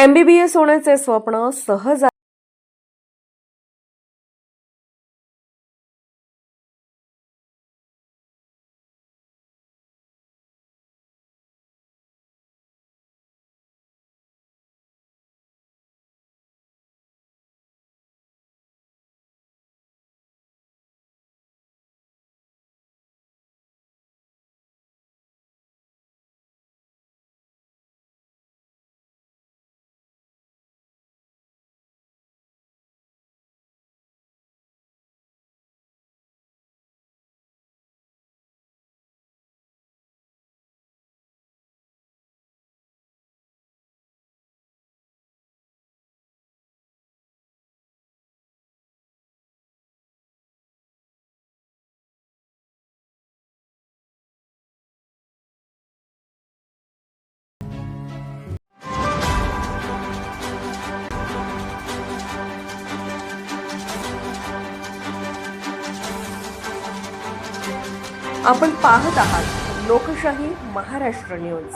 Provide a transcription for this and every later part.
MBBS होण्याचे स्वप्न सहज आपण पाहत आहात लोकशाही महाराष्ट्र न्यूज.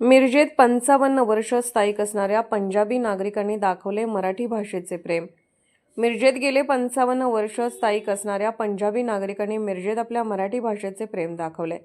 मिरजेत पंचावन्न वर्ष स्थायिक असणाऱ्या पंजाबी नागरिकांनी दाखवले मराठी भाषेचे प्रेम. मिरजेत गेले पंचावन्न वर्ष स्थायिक असणाऱ्या पंजाबी नागरिकांनी मिरजेत आपल्या मराठी भाषेचे प्रेम दाखवले.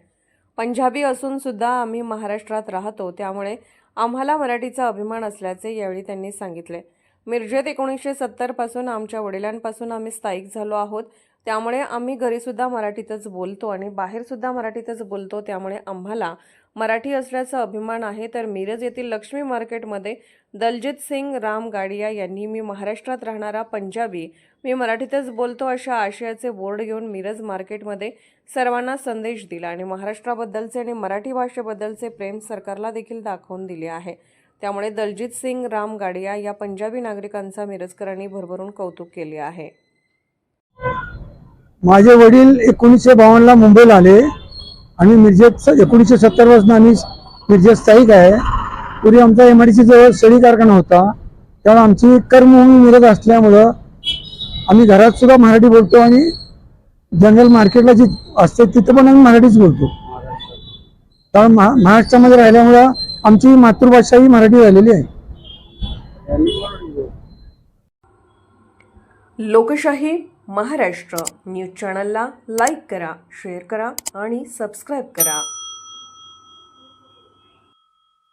पंजाबी असून सुद्धा आम्ही महाराष्ट्रात राहतो त्यामुळे आम्हाला मराठीचा अभिमान असल्याचे यावेळी त्यांनी सांगितले. मिरजेत एकोणीसशे सत्तरपासून आमच्या वडिलांपासून आम्ही स्थायिक झालो आहोत. त्यामुळे आम्ही घरीसुद्धा मराठीतच बोलतो आणि बाहेरसुद्धा मराठीतच बोलतो. त्यामुळे आम्हाला मराठी असल्याचा अभिमान आहे. तर मिरज येथील लक्ष्मी मार्केटमध्ये दलजित सिंग राम गाडिया यांनी मी महाराष्ट्रात राहणारा पंजाबी मी मराठीतच बोलतो अशा आशयाचे बोर्ड घेऊन मिरज मार्केटमध्ये सर्वांना संदेश दिला आणि महाराष्ट्राबद्दलचे आणि मराठी भाषेबद्दलचे प्रेम सरकारला देखील दाखवून दिले आहे. त्यामुळे दलजित सिंग राम गाडिया या पंजाबी नागरिकांचा मिरजकरांनी भरभरून कौतुक केले आहे. माझे वडील एकोणीसशे बावन्नला मुंबईला आले आणि मिरजेत एकोणीसशे सत्तरपासून आम्ही मिरजेत स्थायिक आहे. पूर्वी आमचा एम आय डी जवळ सळी कारखाना होता. त्यामुळे आमची कर्मभूमी मिरज असल्यामुळं आम्ही घरात सुद्धा मराठी बोलतो आणि जनरल मार्केटला जी असते तिथं पण आम्ही मराठीच बोलतो. त्यामुळे महा महाराष्ट्रामध्ये राहिल्यामुळं आमची मातृभाषा ही मराठी झालेली आहे. लोकशाही महाराष्ट्र न्यूज चॅनलला लाईक करा शेअर करा आणि सबस्क्राईब करा.